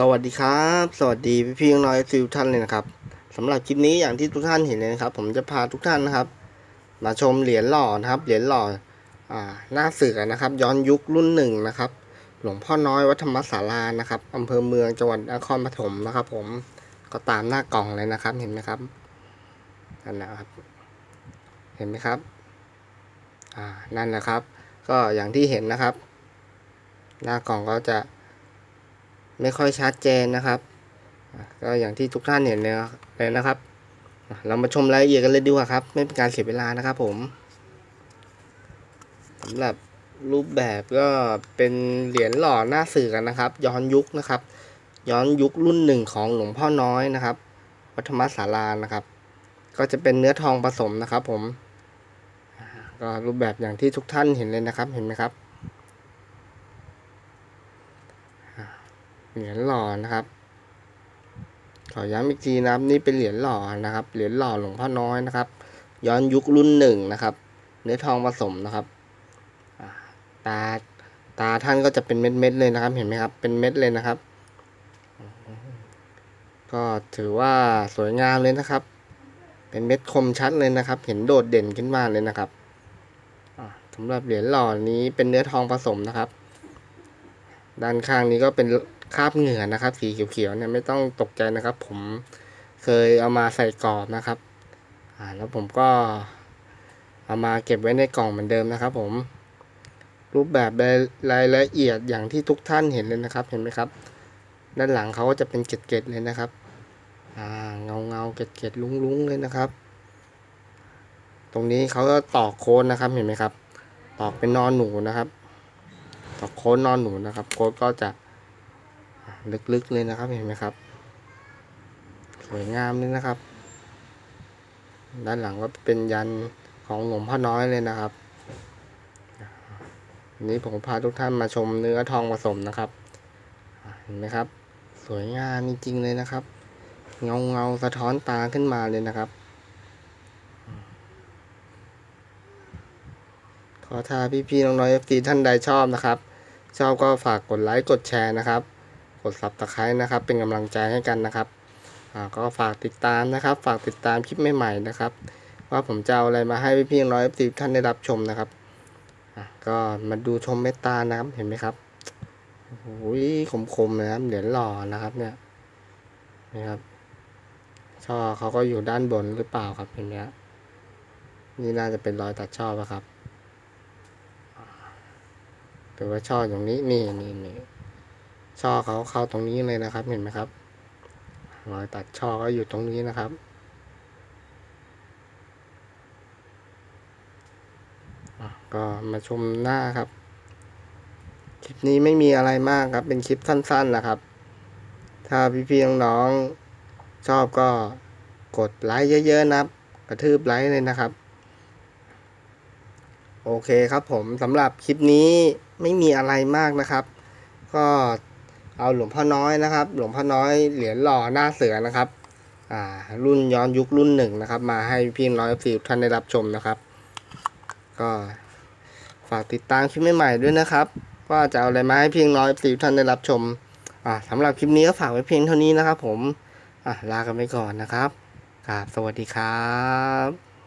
สวัสดีครับ สวัสดีพี่พี่น้องทุกท่านเลยนะครับสำหรับคลิปนี้อย่างที่ทุกท่านเห็นเลยนะครับ ผมจะพาทุกท่านนะครับ มาชมเหรียญหล่อนะครับ เหรียญหล่ออ่าหน้าเสือนะครับ ย้อนยุครุ่นหนึ่งนะครับ หลวงพ่อน้อยวัดธรรมศาลานะครับอำเภอเมืองจังหวัดนครปฐมนะครับ ผมก็ตามหน้ากล่องเลยนะครับเห็นไหมครับนั่นนะครับ เห็นไหมครับอ่านั่นแหละครับ ก็อย่างที่เห็นนะครับ หน้ากล่องก็จะ ไม่ค่อยชัดเจนนะครับ ก็อย่างที่ทุกท่านเห็นเลยนะครับ เรามาชมรายละเอียดกันเลยดีกว่าครับ ไม่เป็นการเสียเวลานะครับผมสำหรับรูปแบบก็เป็นเหรียญหล่อหน้าสื่อกันนะครับ ย้อนยุคนะครับ ย้อนยุครุ่นหนึ่งของหลวงพ่อน้อยนะครับวัดธรรมศาลานะครับ ก็จะเป็นเนื้อทองผสมนะครับผมก็รูปแบบอย่างที่ทุกท่านเห็นเลยนะครับเห็นไหมครับ เหรียญหล่อนะครับ ขอย้ำอีกทีนะครับ นี่เป็นเหรียญหล่อนะครับ เหรียญหล่อหลวงพ่อน้อยนะครับ ย้อนยุครุ่นหนึ่งนะครับ เนื้อทองผสมนะครับตาตาท่านก็จะเป็นเม็ดๆเลยนะครับ เห็นไหมครับ เป็นเม็ดเลยนะครับ ก็ถือว่าสวยงามเลยนะครับ เป็นเม็ดคมชัดเลยนะครับ เห็นโดดเด่นขึ้นมาเลยนะครับสำหรับเหรียญหล่อนี้เป็นเนื้อทองผสมนะครับ ด้านข้างนี้ก็เป็น คราบเหงื่อนะครับ สีเขียวๆเนี่ยไม่ต้องตกใจนะครับ ผมเคยเอามาใส่กรอบนะครับอ่าแล้วผมก็เอามาเก็บไว้ในกล่องเหมือนเดิมนะครับ ผม รูปแบบรายละเอียดอย่างที่ทุกท่านเห็นเลยนะครับ เห็นไหมครับ ด้านหลังเขาก็จะเป็นเกล็ดๆเลยนะครับอ่าเงาเงาเกล็ดๆลุ้งๆเลยนะครับ ตรงนี้เขาก็ตอกโค้ดนะครับเห็นไหมครับ ตอกเป็นนอนหนูนะครับ ตอกโค้ดนอนหนูนะครับ โค้ดก็จะ ลึกๆเลยนะครับเห็นไหมครับ สวยงามเลยนะครับ ด้านหลังก็เป็นยันของหลวงพ่อน้อยเลยนะครับวันนี้ผมพาทุกท่านมาชมเนื้อทองผสมนะครับ เห็นไหมครับ สวยงามจริงๆเลยนะครับ เงาเงาสะท้อนตาขึ้นมาเลยนะครับขอถ้าพี่ๆน้องๆเอฟซีท่านใดชอบนะครับ ชอบก็ฝากกดไลค์กดแชร์นะครับ กด subscribe นะครับ เป็นกำลังใจให้กันนะครับก็ฝากติดตามนะครับ ฝากติดตามคลิปใหม่ๆนะครับ ว่าผมจะเอาอะไรมาให้พี่ๆน้อยๆท่านได้รับชมนะครับก็มาดูชมเมตานะครับเห็นไหมครับโอ้โหคมๆนะครับเหรียญหล่อนะครับเนี่ยนี่ครับช่อเขาก็อยู่ด้านบนหรือเปล่าครับเห็นไหมนี่น่าจะเป็นรอยตัดช่อป่ะครับหรือว่าช่อตรงนี้นี่นี่นี่ ช่อเขาเข้าตรงนี้เลยนะครับ เห็นไหมครับ รอยตัดช่อก็อยู่ตรงนี้นะครับ ก็มาชมหน้าครับ คลิปนี้ไม่มีอะไรมากครับ เป็นคลิปสั้น ๆนะครับ ถ้าพี่ๆน้องๆชอบก็กดไลค์เยอะๆนะครับ กระทืบไลค์เลยนะครับ โอเคครับผมสำหรับคลิปนี้ไม่มีอะไรมากนะครับ ก็ เอาหลวงพ่อน้อยนะครับ หลวงพ่อน้อยเหรียญหล่อหน้าเสือนะครับอ่ารุ่นย้อนยุครุ่นหนึ่งนะครับ มาให้พี่น้อยสิท่านได้รับชมนะครับ ก็ฝากติดตามคลิปใหม่ๆด้วยนะครับว่าจะเอาอะไรมาให้พี่น้อยสิท่านได้รับชมอ่าสำหรับคลิปนี้ก็ฝากไว้เพียงเท่านี้นะครับ ผมอ่าลากันไปก่อนนะครับครับสวัสดีครับ